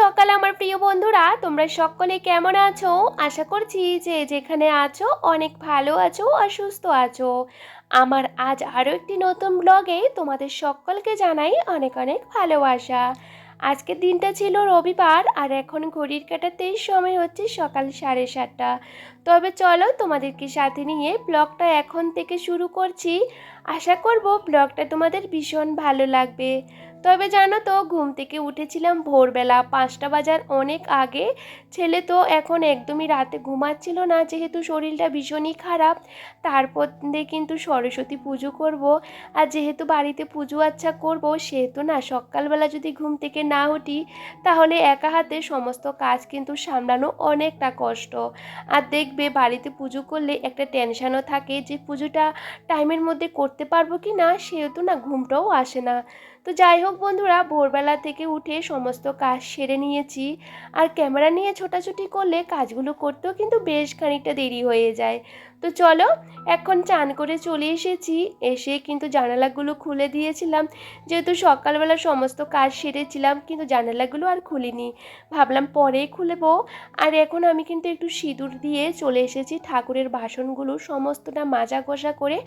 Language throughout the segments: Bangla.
সকাল, আমার প্রিয় বন্ধুরা। তোমরা সকলে কেমন আছো? আশা করছি যে যেখানে আছো, অনেক ভালো আছো আর সুস্থ আছো। আমার আজ আরও একটি নতুন ব্লগে তোমাদের সকলকে জানাই অনেক অনেক ভালোবাসা। আজকের দিনটা ছিল রবিবার আর এখন ঘড়ির কাটাতে সময় হচ্ছে সকাল সাড়ে সাতটা। তবে চলো তোমাদেরকে সাথে নিয়ে ব্লগটা এখন থেকে শুরু করছি। আশা করব ব্লগটা তোমাদের ভীষণ ভালো লাগবে। তবে জানো তো, ঘুম থেকে উঠেছিলাম ভোরবেলা পাঁচটা বাজার অনেক আগে। ছেলে তো এখন একদমই রাতে ঘুমাচ্ছিল না, যেহেতু শরীরটা ভীষণই খারাপ। তারপর দিয়ে কিন্তু সরস্বতী পুজো করব। আর যেহেতু বাড়িতে পুজো আচ্ছা করব, সেহেতু না সকালবেলা যদি ঘুম থেকে না উঠি, তাহলে একা হাতে সমস্ত কাজ কিন্তু সামলানো অনেকটা কষ্ট। আর দেখবে বাড়িতে পুজো করলে একটা টেনশানও থাকে যে পুজোটা টাইমের মধ্যে করতে পারব কি না, সেহেতু না ঘুমটাও আসে না। তো যাই হোক বন্ধুরা, ভোরবেলা থেকে উঠে সমস্ত কাজ সেরে নিয়েছি। আর ক্যামেরা নিয়ে ছোটাছুটি করলে কাজগুলো করতেও কিন্তু বেশ খানিকটা দেরি হয়ে যায়। তো চলো, এখন চান করে চলে এসেছি। এসে কিন্তু জানালাগুলো খুলে দিয়েছিলাম। যেহেতু সকালবেলা সমস্ত কাজ সেরেছিলাম, কিন্তু জানালাগুলো আর খুলিনি। ভাবলাম পরেই খুলবো। আর এখন আমি কিন্তু একটু সিঁদুর দিয়ে চলে এসেছি। ঠাকুরের বাসনগুলো সমস্তটা মাজা ঘষা করে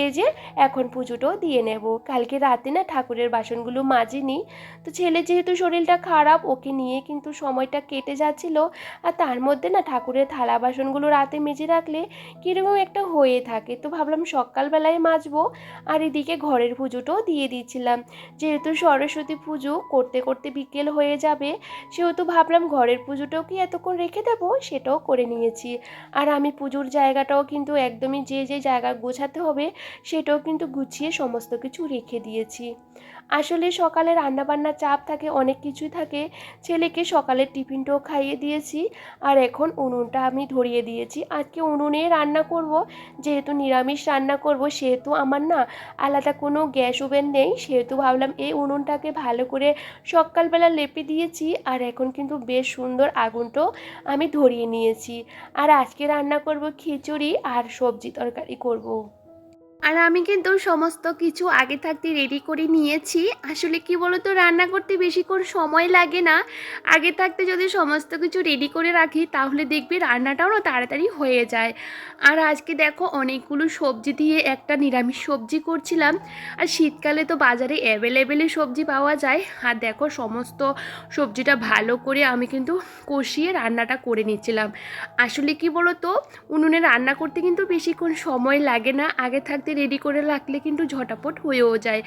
এই যে এখন পুজোটাও দিয়ে নেব। কালকে রাতে না ঠাকুরের বাসনগুলো মাজিনি। তো ছেলে যেহেতু শরীরটা খারাপ, ওকে নিয়ে কিন্তু সময়টা কেটে যাচ্ছিল। আর তার মধ্যে না ঠাকুরের থালা বাসনগুলো রাতে মেজে রাখলে কীরকম একটা হয়ে থাকে। তো ভাবলাম সকালবেলায় মাজবো আর এদিকে ঘরের পুজোটাও দিয়ে দিয়েছিলাম যেহেতু সরস্বতী পুজো করতে করতে বিকেল হয়ে যাবে, সেহেতু ভাবলাম ঘরের পুজোটাও কি এতক্ষণ রেখে দেবো সেটাও করে নিয়েছি। আর আমি পুজোর জায়গাটাও কিন্তু একদমই যে যে জায়গা গোছাতে হবে সেটাও কিন্তু গুছিয়ে সমস্ত কিছু রেখে দিয়েছি। আসলে সকালে রান্নাবান্নার চাপ থাকে, অনেক কিছুই থাকে। ছেলেকে সকালের টিফিনটাও খাইয়ে দিয়েছি। আর এখন উনুনটা আমি ধরিয়ে দিয়েছি। আজকে উনুনে রান্না করব, যেহেতু নিরামিষ রান্না করব, সেহেতু আমার না আলাদা কোনো গ্যাস ওভেন নেই। সেহেতু ভাবলাম এই উনুনটাকে ভালো করে সকালবেলা লেপে দিয়েছি। আর এখন কিন্তু বেশ সুন্দর আগুনটাও আমি ধরিয়ে নিয়েছি। আর আজকে রান্না করব খিচুড়ি আর সবজি তরকারি করব। আর আমি কিন্তু সমস্ত কিছু আগে থাকতে রেডি করে নিয়েছি। আসলে কি বলতো, রান্না করতে বেশি বেশিক্ষণ সময় লাগে না। আগে থাকতে যদি সমস্ত কিছু রেডি করে রাখি, তাহলে দেখবি রান্নাটাও না তাড়াতাড়ি হয়ে যায়। আর আজকে দেখো অনেকগুলো সবজি দিয়ে একটা নিরামিষ সবজি করছিলাম। আর শীতকালে তো বাজারে অ্যাভেলেবেলই সবজি পাওয়া যায়। আর দেখো সমস্ত সবজিটা ভালো করে আমি কিন্তু কষিয়ে রান্নাটা করে নিচ্ছিলাম। আসলে কি বলতো, উনুনে রান্না করতে কিন্তু বেশিক্ষণ সময় লাগে না। আগে থাকতে রেডি করে রাখলে কিন্তু ঝটাপট হয়েও যায়।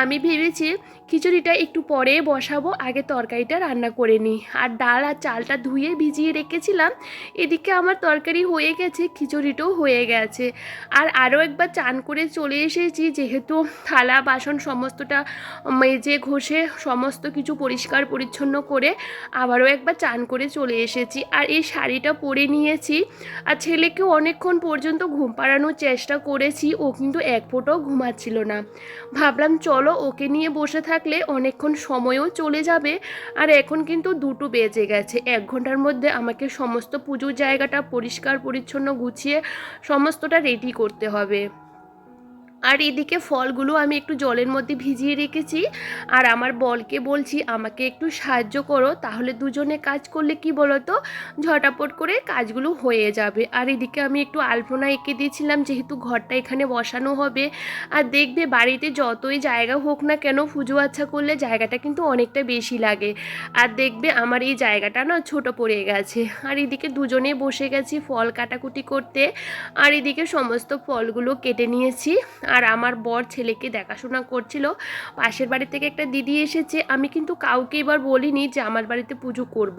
আমি ভেবেছি খিচুড়িটা একটু পরে বসাবো, আগে তরকারিটা রান্না করে নিই। আর ডাল আর চালটা ধুয়ে ভিজিয়ে রেখেছিলাম, এদিকে আমার তরকারি হয়ে গেছে, খিচুড়িটাও হয়ে গেছে। আর আরও একবার চান করে চলে এসেছি, যেহেতু থালা, বাসন সমস্তটা মেজে ঘষে সমস্ত কিছু পরিষ্কার পরিচ্ছন্ন করে আবারও একবার চান করে চলে এসেছি। আর এই শাড়িটা পরে নিয়েছি। আর ছেলেকেও অনেকক্ষণ পর্যন্ত ঘুম পাড়ানোর চেষ্টা করেছি ও কিন্তু এক ফোঁটাও ঘুমাচ্ছিল না। ভাবলাম, চলো, ওকে নিয়ে বসে থাকলে অনেকক্ষণ সময়ও চলে যাবে। আর এখন কিন্তু দুটো বেজে গেছে। এক ঘণ্টার মধ্যে আমাকে সমস্ত পুজোর জায়গাটা পরিষ্কার পরিচ্ছন্ন গুছিয়ে সমস্তটা রেডি করতে হবে। আর এদিকে ফলগুলো আমি একটু জলের মধ্যে ভিজিয়ে রেখেছি। আর আমার বলকে বলছি, আমাকে একটু সাহায্য করো, তাহলে দুজনে কাজ করলে কি বলতো? ঝটাপট করে কাজগুলো হয়ে যাবে। আর এদিকে আমি একটু আলপনা এঁকে দিয়েছিলাম, যেহেতু ঘরটা এখানে বসানো হবে। আর দেখবে বাড়িতে যতই জায়গা হোক না কেন, পুজো আচ্ছা করলে জায়গাটা কিন্তু অনেকটা বেশি লাগে। আর দেখবে আমার এই জায়গাটা না ছোট পড়ে গেছে। আর এদিকে দুজনে বসে গেছি ফল কাটাকুটি করতে। আর এদিকে সমস্ত ফলগুলো কেটে নিয়েছি। আর আমার বর ছেলেকে দেখাশোনা করছিল। পাশের বাড়ি থেকে একটা দিদি এসেছে। আমি কিন্তু কাউকে এবার বলিনি যে আমার বাড়িতে পুজো করব।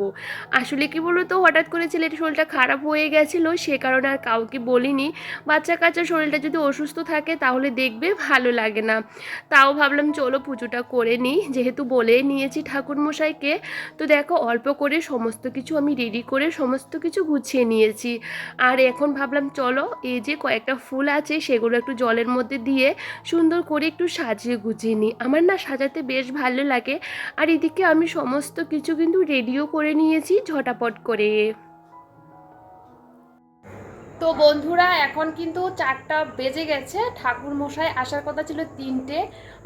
আসলে কি বলো তো হঠাৎ করে ছেলের শরীরটা খারাপ হয়ে গেছিল, সে কারণে আর কাউকে বলিনি। বাচ্চা কাচ্চা শরীরটা যদি অসুস্থ থাকে তাহলে দেখবে ভালো লাগে না। তাও ভাবলাম চলো পুজোটা করে নিই, যেহেতু বলে নিয়েছি ঠাকুরমশাইকে। তো দেখো, অল্প করে সমস্ত কিছু আমি রেডি করে সমস্ত কিছু গুছিয়ে নিয়েছি। আর এখন ভাবলাম চলো, এই যে কয়েকটা ফুল আছে সেগুলো একটু জলের মধ্যে দিয়ে সুন্দর করে একটু সাজিয়ে গুছিয়ে নিই। আমার না সাজাতে বেশ ভালো লাগে। আর এদিকে আমি সমস্ত কিছু কিন্তু রেডিও করে নিয়েছি ঝটাপট করে। তো বন্ধুরা, এখন কিন্তু চারটা বেজে গেছে। ঠাকুর মশাই আসার কথা ছিল তিনটে।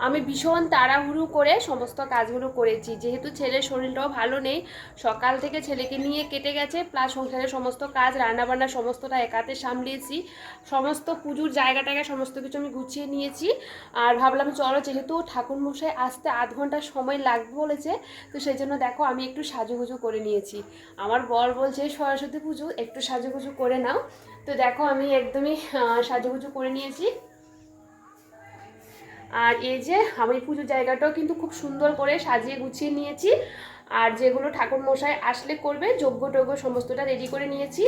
আমি ভীষণ তাড়াহুড়ো করে সমস্ত কাজগুলো করেছি। যেহেতু ছেলের শরীরটাও ভালো নেই, সকাল থেকে ছেলেকে নিয়ে কেটে গেছে, প্লাস সংসারের সমস্ত কাজ, রান্নাবান্না সমস্তটা একাতে সামলিয়েছি। সমস্ত পুজোর জায়গাটাকে সমস্ত কিছু আমি গুছিয়ে নিয়েছি। আর ভাবলাম, চলো যেহেতু ঠাকুর মশাই আসতে আধ ঘণ্টা সময় লাগবে বলেছে, তো সেই জন্য দেখো আমি একটু সাজুগুজু করে নিয়েছি। আমার বর বলছে, সরস্বতী পুজো, একটু সাজুগুজু করে নাও। তো দেখো আমি একদমই সাজু সাজুগুজু করে নিয়েছি। আর এই যে আমি পুজোর জায়গাটাও কিন্তু খুব সুন্দর করে সাজিয়ে গুছিয়ে নিয়েছি। আর যেগুলো ঠাকুর মশাই আসলে করবে যোগ্য টোগ্য সমস্তটা রেডি করে নিয়েছি।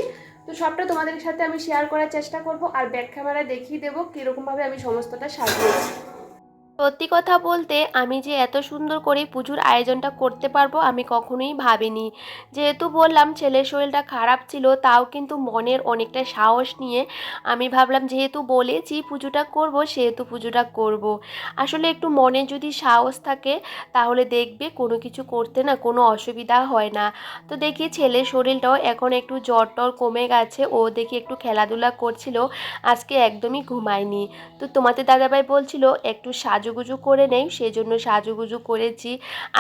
তো সবটা তোমাদের সাথে আমি শেয়ার করার চেষ্টা করব, আর ব্যাখ্যা ক্যামেরায় দেখিয়ে দেবো কীরকমভাবে আমি সমস্তটা সাজিয়েছি। সত্যি কথা বলতে আমি যে এত সুন্দর করে পুজোর আয়োজনটা করতে পারব আমি কখনোই ভাবিনি। যেহেতু বললাম ছেলের শরীরটা খারাপ ছিল, তাও কিন্তু মনের অনেকটা সাহস নিয়ে আমি ভাবলাম যেহেতু বলেছি পুজোটা করব সেহেতু পুজোটা করব। আসলে একটু মনে যদি সাহস থাকে তাহলে দেখবে কোনো কিছু করতে না কোনো অসুবিধা হয় না। তো দেখি ছেলের শরীরটাও এখন একটু জ্বর টর কমে গেছে, ও দেখি একটু খেলাধুলা করছিল, আজকে একদমই ঘুমায়নি। তো তোমাদের দাদাভাই বলছিল একটু সাজুগুজু করে নেই, সেজন্য সাজুগুজু করেছি।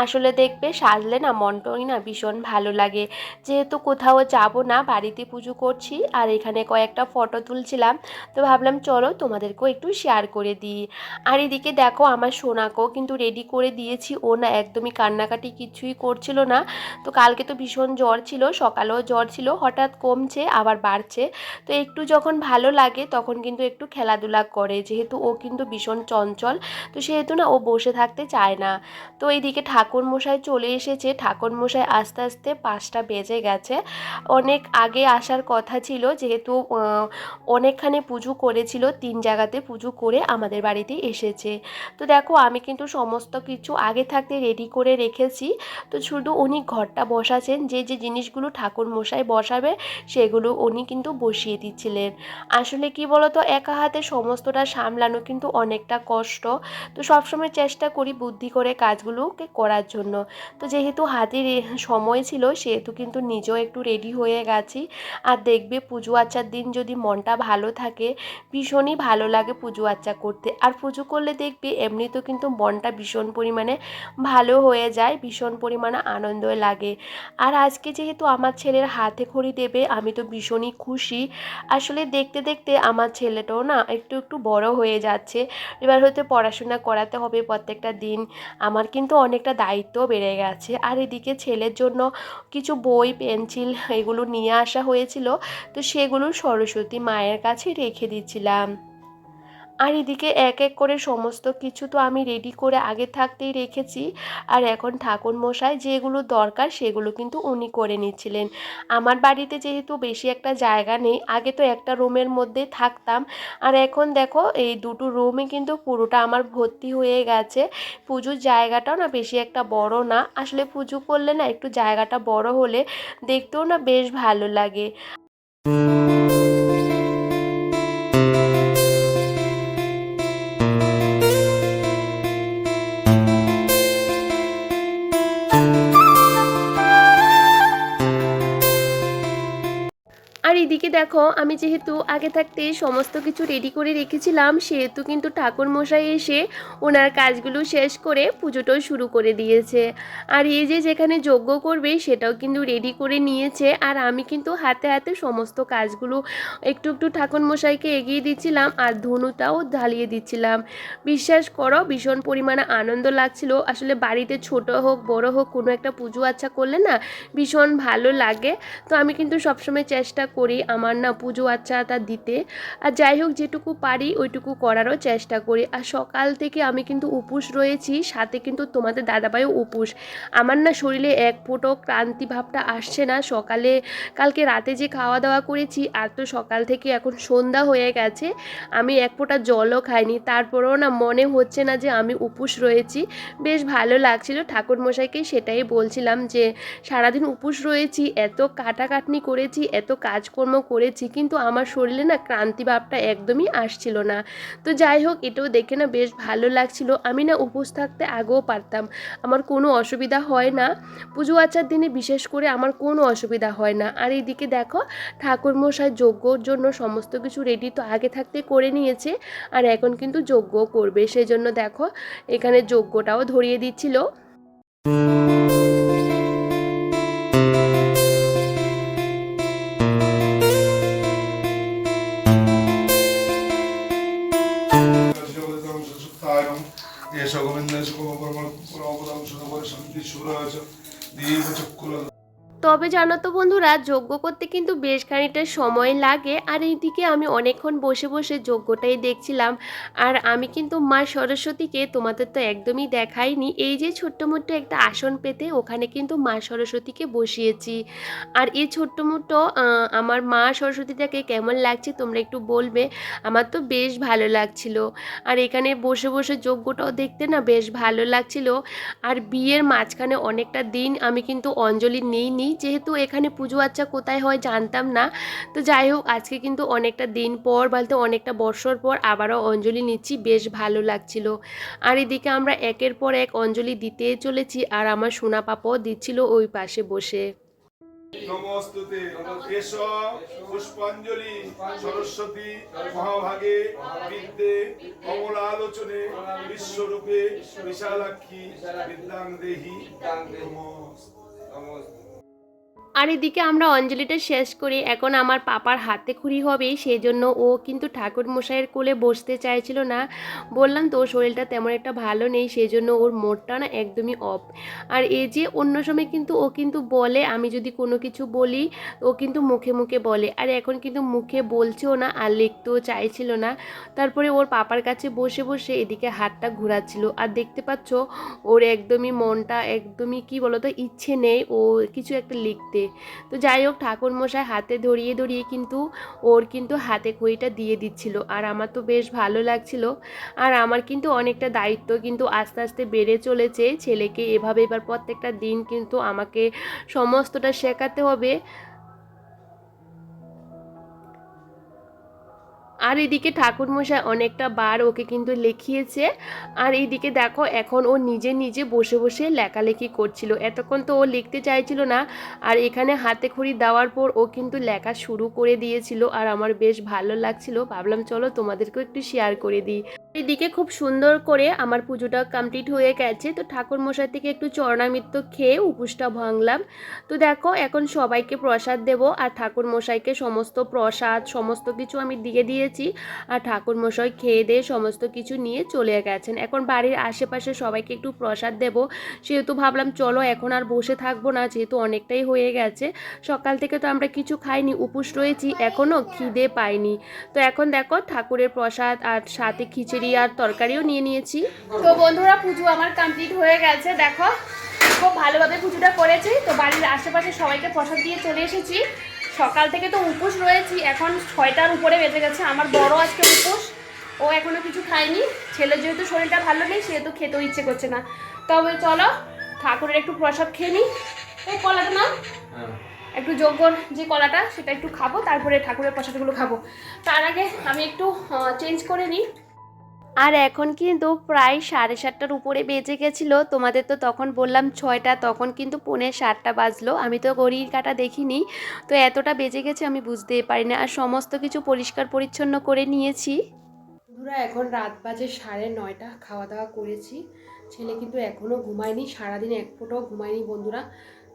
আসলে দেখবে সাজলে না মনটাই না ভীষণ ভালো লাগে। যেহেতু কোথাও যাব না, বাড়িতে পুজো করছি আর এখানে কয়েকটা ফটো তুলছিলাম, তো ভাবলাম চলো তোমাদেরকেও একটু শেয়ার করে দিই। আর এদিকে দেখো আমার সোনাকেও কিন্তু রেডি করে দিয়েছি। ও না একদমই কান্নাকাটি কিছুই করছিল না। তো কালকে তো ভীষণ জ্বর ছিল, সকালেও জ্বর ছিল, হঠাৎ কমছে, আবার বাড়ছে। তো একটু যখন ভালো লাগে তখন কিন্তু একটু খেলাধুলা করে, যেহেতু ও কিন্তু ভীষণ চঞ্চল। তো সেহেতু না ও বসে থাকতে চায় না। তো এইদিকে ঠাকুর মশাই চলে এসেছে। ঠাকুর মশাই আস্তে আস্তে পাঁচটা বেজে গেছে। অনেক আগে আসার কথা ছিল যেহেতু অনেকখানি পুজো করেছিল, তিন জায়গাতে পুজো করে আমাদের বাড়িতে এসেছে। তো দেখো, আমি কিন্তু সমস্ত কিছু আগে থাকতে রেডি করে রেখেছি। তো শুধু উনি ঘরটা বসাছেন যে যে জিনিসগুলো ঠাকুর মশাই বসাবে, সেগুলো উনি কিন্তু বসিয়ে দিচ্ছিলেন। আসলে কি বলতো, একা হাতে সমস্তটা সামলানো কিন্তু অনেকটা কষ্ট। তো সবসময় চেষ্টা করি বুদ্ধি করে কাজগুলোকে করার জন্য। তো যেহেতু হাতে সময় ছিল, সেহেতু কিন্তু নিজেও একটু রেডি হয়ে গেছি। আর দেখবে পুজো আচ্চার দিন যদি মনটা ভালো থাকে, ভীষণই ভালো লাগে পুজো আচ্চা করতে। আর পুজো করলে দেখবে এমনিতেও কিন্তু মনটা ভীষণ পরিমাণে ভালো হয়ে যায়, ভীষণ পরিমাণে আনন্দ লাগে। আর আজকে যেহেতু আমার ছেলের হাতে খড়ি দেবে, আমি তো ভীষণই খুশি। আসলে দেখতে দেখতে আমার ছেলেটাও না একটু একটু বড় হয়ে যাচ্ছে। এবার হয়তো পড়াশোনা করাতে হবে প্রত্যেকটা দিন। আমার কিন্তু অনেকটা দায়িত্ব বেড়ে গেছে। আর এদিকে ছেলের জন্য কিছু বই, পেন্সিল এগুলো নিয়ে আসা হয়েছিল। তো সেগুলো সরস্বতী মায়ের কাছে রেখে দিচ্ছিলাম। আর এদিকে এক এক করে সমস্ত কিছু তো আমি রেডি করে আগে থাকতেই রেখেছি। আর এখন ঠাকুর মশাই যেগুলো দরকার সেগুলো কিন্তু উনি করে নিচ্ছিলেন। আমার বাড়িতে যেহেতু বেশি একটা জায়গা নেই, আগে তো একটা রুমের মধ্যে থাকতাম। আর এখন দেখো, এই দুটো রুমে কিন্তু পুরোটা আমার ভর্তি হয়ে গেছে। পুজোর জায়গাটাও না বেশি একটা বড় না। আসলে পুজো করলে না একটু জায়গাটা বড় হলে দেখতেও না বেশ ভালো লাগে। দেখো, আমি যেহেতু আগে থাকতে সমস্ত কিছু রেডি করে রেখেছিলাম, সেহেতু কিন্তু ঠাকুর মশাই এসে ওনার কাজগুলো শেষ করে পুজোটাও শুরু করে দিয়েছে। আর এই যে যেখানে যজ্ঞ করবে, সেটাও কিন্তু রেডি করে নিয়েছে। আর আমি কিন্তু হাতে হাতে সমস্ত কাজগুলো একটু একটু ঠাকুর মশাইকে এগিয়ে দিচ্ছিলাম, আর ধনুটাও ঢালিয়ে দিচ্ছিলাম। বিশ্বাস করো, ভীষণ পরিমাণে আনন্দ লাগছিল। আসলে বাড়িতে ছোট হোক, বড় হোক, কোনো একটা পুজো আচ্ছা করলে না ভীষণ ভালো লাগে। তো আমি কিন্তু সবসময় চেষ্টা করি আমার না পুজো আচ্ছাটা দিতে। আর যাই হোক, যেটুকু পারি ওইটুকু করারও চেষ্টা করি। আর সকাল থেকে আমি কিন্তু উপোস রয়েছি, সাথে কিন্তু তোমাদের দাদাভাইও উপোস। আমার না শরীরে এক ফোঁটো ক্লান্তি ভাবটা আসছে না। সকালে, কালকে রাতে যে খাওয়া দাওয়া করেছি, আর তো সকাল থেকে এখন সন্ধ্যা হয়ে গেছে, আমি এক ফোঁটা জলও খাইনি। তারপরেও না মনে হচ্ছে না যে আমি উপোস রয়েছি। বেশ ভালো লাগছিল ঠাকুর মশাইকে সেটাই বলছিলাম যে, সারাদিন উপোস রয়েছি, এত কাটাকাটনি করেছি, এত কাজকর্ম করেছি, কিন্তু আমার শরীরে না ক্রান্তি ভাবটা একদমই আসছিল না। তো যাই হোক, এটাও দেখে না বেশ ভালো লাগছিল। আমি না উপোস থাকতে আগেও পারতাম। আমার কোনো অসুবিধা হয় না। পুজো আচার দিনে বিশেষ করে আমার কোনো অসুবিধা হয় না। আর এইদিকে দেখো, ঠাকুরমশাই যজ্ঞর জন্য সমস্ত কিছু রেডি তো আগে থাকতে করে নিয়েছে, আর এখন কিন্তু যজ্ঞ করবে। সেই জন্য দেখো, এখানে যজ্ঞটাও ধরিয়ে দিচ্ছিল। তবে জানো তো বন্ধুরা, যজ্ঞ করতে কিন্তু বেশ খানিকটা সময় লাগে। আর এইদিকে আমি অনেকক্ষণ বসে বসে যজ্ঞটাই দেখছিলাম। আর আমি কিন্তু মা সরস্বতীকে তোমাদের তো একদমই দেখাইনি, এই যে ছোট্ট মোট্ট একটা আসন পেতে ওখানে কিন্তু মা সরস্বতীকে বসিয়েছি। আর এই ছোট্ট মোট্ট আমার মা সরস্বতীটাকে কেমন লাগছে তোমরা একটু বলবে, আমার তো বেশ ভালো লাগছিল। আর এখানে বসে বসে যজ্ঞটাও দেখতে না বেশ ভালো লাগছিল। আর বিয়ের মাঝখানে অনেকটা দিন আমি কিন্তু অঞ্জলি নিই নিইনি যেহেতু এখানে পুজো আচ্চা কোথায় হয় জানতাম না। তো যাই হোক, আজকে কিন্তু অনেকটা দিন পর বলতে অনেকটা বছর পর আবারও অঞ্জলি নিচ্ছি, বেশ ভালো লাগছিল। আর এদিকে আমরা একের পর এক অঞ্জলি দিতে চলেছি আর আমার সোনা পাপাও দিচ্ছিল ওই পাশে বসে। পুষ্পাঞ্জলি, সরস্বতী, মহাভাগে, বিদ্যে, কমলালোচনে, বিশ্বরূপে, বিশালাক্ষী, বিদ্যাং দেহি নমস্তে আর এদিকে আমরা অঞ্জলিটা শেষ করে। এখন আমার পাপার হাতে খুঁড়ি হবে সেই জন্য ও কিন্তু ঠাকুর মশাইয়ের কোলে বসতে চাইছিল না। বললাম তো ওর শরীরটা তেমন একটা ভালো নেই সেই জন্য ওর মোডটা না একদমই অফ আর এই যে অন্য সময় কিন্তু ও কিন্তু বলে, আমি যদি কোনো কিছু বলি, ও কিন্তু মুখে মুখে বলে। আর এখন কিন্তু মুখে বলছেও না, আর লিখতেও চাইছিল না। তারপরে ওর পাপার কাছে বসে বসে এদিকে হাতটা ঘোরাচ্ছিল। আর দেখতে পাচ্ছ, ওর একদমই মনটা একদমই, কি বলতো, ইচ্ছে নেই ও কিছু একটা লিখতে। তো যাই হোক, ঠাকুরমশাই হাতে ধরিয়ে ধরিয়ে কিন্তু ওর কিন্তু হাতে খড়িটা দিয়ে দিচ্ছিল। আর আমার তো বেশ ভালো লাগছিল। আর আমার কিন্তু অনেকটা দায়িত্ব কিন্তু আস্তে আস্তে বেড়ে চলেছে। ছেলেকে এভাবে এবার প্রত্যেকটা দিন কিন্তু আমাকে সমস্তটা শেখাতে হবে। আর এদিকে ঠাকুরমশাই অনেকটা বার ওকে কিন্তু লিখিয়েছে। আর এইদিকে দেখো, এখন ও নিজে নিজে বসে বসে লেখালেখি করছিল। এতক্ষণ তো ও লিখতে চাইছিল না। আর এখানে হাতে খড়ি দেওয়ার পর ও কিন্তু লেখা শুরু করে দিয়েছিল। আর আমার বেশ ভালো লাগছিল। ভাবলাম, চলো তোমাদেরকেও একটু শেয়ার করে দিই। এদিকে খুব সুন্দর করে আমার পুজোটা কমপ্লিট হয়ে গেছে। তো ঠাকুর মশাই থেকে একটু চরণামিত্ত খেয়ে উপোসটা ভাঙলাম। তো দেখো, এখন সবাইকে প্রসাদ দেব আর ঠাকুর মশাইকে সমস্ত প্রসাদ, সমস্ত কিছু আমি দিয়ে দিয়েছি আর ঠাকুর মশাই খেয়ে দিয়ে সমস্ত কিছু নিয়ে চলে গেছেন। এখন বাড়ির আশেপাশে সবাইকে একটু প্রসাদ দেব। সেহেতু ভাবলাম, চলো এখন আর বসে থাকব না, যেহেতু অনেকটাই হয়ে গেছে। সকাল থেকে তো আমরা কিছু খাইনি, উপোস রয়েছি এখনও খিদে পাইনি। তো এখন দেখো, ঠাকুরের প্রসাদ আর সাথে খিচুড়ি আর তরকারিও নিয়ে নিয়েছি। তো বন্ধুরা পুজো আমার কমপ্লিট হয়ে গেছে দেখো। খুব ভালোভাবে পুজোটা করেছি তো বাড়ির আশেপাশে সবাইকে প্রসাদ দিয়ে চলে এসেছি। সকাল থেকে তো উপোস রয়েছি এখন ছয়টার উপরে বেজে গেছে আমার বড় আজকে উপোস। ও এখনও কিছু খায়নি ছেলের যেহেতু শরীরটা ভালো নেই সেহেতু খেতেও ইচ্ছে করছে না। তবে চলো ঠাকুরের একটু প্রসাদ খেয়ে নিই। এই কলাটা না একটু যোগ্যর যে কলাটা সেটা একটু খাব তারপরে ঠাকুরের প্রসাদগুলো খাব। তার আগে আমি একটু চেঞ্জ করে নিই। আর এখন কিন্তু প্রায় সাড়ে সাতটার উপরে বেজে গেছিল। তোমাদের তো তখন বললাম ছয়টা, তখন কিন্তু পৌনে সাতটা বাজলো। আমি তো ঘড়ির কাটা দেখিনি। তো এতটা বেজে গেছে আমি বুঝতেই পারি না আর সমস্ত কিছু পরিষ্কার পরিচ্ছন্ন করে নিয়েছি। বন্ধুরা, এখন রাত বাজে সাড়ে নয়টা। খাওয়া দাওয়া করেছি। ছেলে কিন্তু এখনও ঘুমায়নি, সারাদিন এক ফোঁটাও ঘুমায়নি বন্ধুরা।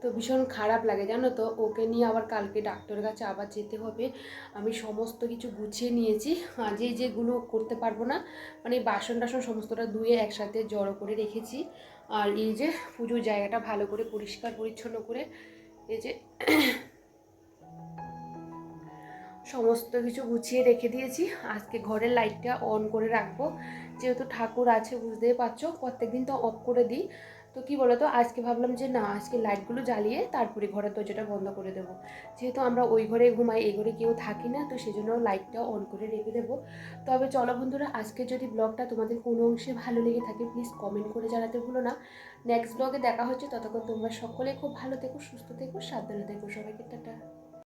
তো ভীষণ খারাপ লাগে, জানো তো? ওকে নিয়ে আবার কালকে ডাক্তারের কাছে আবার যেতে হবে। আমি সমস্ত কিছু গুছিয়ে নিয়েছি। যে যেগুলো করতে পারব না মানে বাসন টাসন সমস্তটা ধুয়ে একসাথে জড়ো করে রেখেছি। আর এই যে পুজোর জায়গাটা ভালো করে পরিষ্কার পরিচ্ছন্ন করে, এই যে সমস্ত কিছু গুছিয়ে রেখে দিয়েছি। আজকে ঘরের লাইটটা অন করে রাখব। যেহেতু ঠাকুর আছে, বুঝতেই পারছ? প্রত্যেকদিন তো অফ করে দিই। তো কি বলতো, আজকে ভাবলাম যে না, আজকে লাইটগুলো জ্বালিয়ে তারপরে ঘরের দরজাটা বন্ধ করে দেবো। যেহেতু আমরা ওই ঘরে ঘুমাই, এই ঘরে কেউ থাকি না, তো সেজন্য লাইটটা অন করে রেখে দেবো। তবে চলো বন্ধুরা, আজকে যদি ব্লগটা তোমাদের কোনো অংশে ভালো লেগে থাকে প্লিজ কমেন্ট করে জানাতে ভুলো না। নেক্সট ব্লগে দেখা হচ্ছে, ততক্ষণ তোমরা সকলে খুব ভালো থেকো, সুস্থ থেকো, সাবধানে থেকো সবাইকে, টাটা।